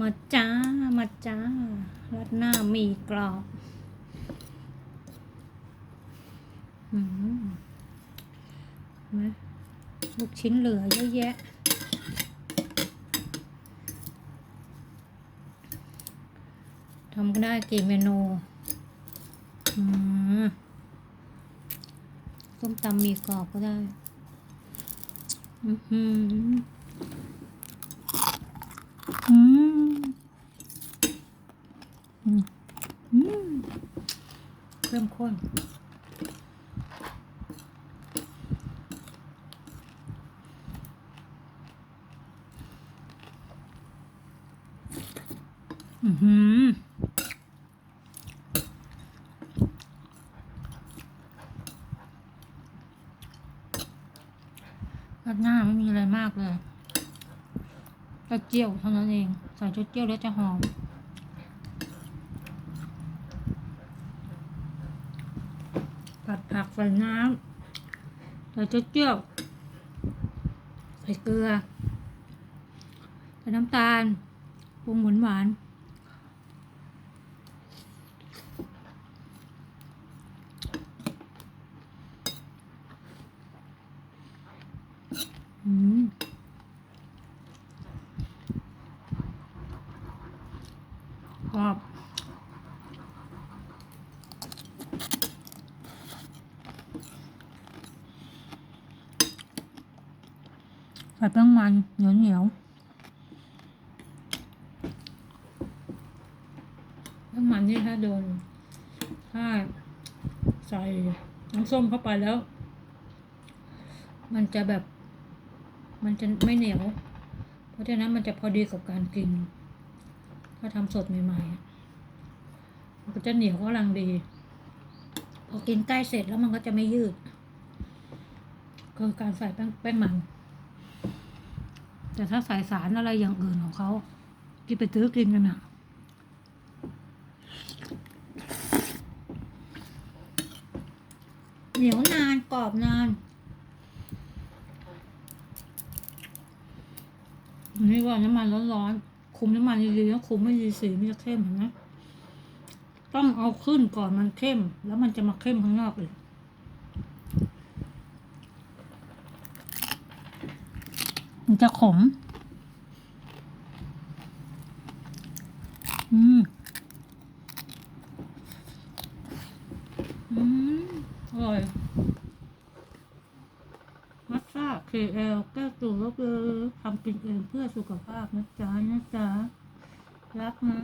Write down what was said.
มาจ้า มาจ้ารัดหน้ามีกรอบอืมเห็นไหมลูกชิ้นเหลือเยอะแยะ ทำก็ได้กี่เมนูอืมส้มตำมีกรอบก็ได้ อือหืออืมอืมอืม เข้มข้น อือหือราดหน้าไม่มีอะไรมากเลยกระเจียวเท่านั้นเอง ใส่เจียวแล้วจะหอม ผัดผักใส่น้ำใส่เจียวใส่เกลือ ใส่น้ำตาลปรุงหวานหวานอืมกรอบ ใส่แป้งมันเหนียวเหนียวแป้งมันนี่ถ้าโดน ถ้าใส่น้ำส้มเข้าไปแล้ว มันจะแบบ มันจะไม่เหนียว เพราะฉะนั้นมันจะพอดีกับการกิน ถ้าทำสดใหม่ๆ มันก็จะเหนียวก็ลังดี พอกินใกล้เสร็จแล้วมันก็จะไม่ยืดคือการใส่แป้งแป้งมัน แต่ถ้าใส่สารอะไรอย่างอื่นของเขาที่ไปซื้อกินกันอะเหนียวนานกรอบนานนี่ว่าน้ำมันร้อนๆ คุมน้ำมันดีๆแล้วคุมไม่ดีสีมันจะเข้มเห็นไหมต้องเอาขึ้นก่อนมันเข้ม แล้วมันจะมาเข้มข้างนอกอีก มันจะขม อืม อืม อร่อยมัสซาเคเอลแก้วตูก็คือทำกินเองเพื่อสุขภาพนะจ๊ะนะจ๊ะรักนะ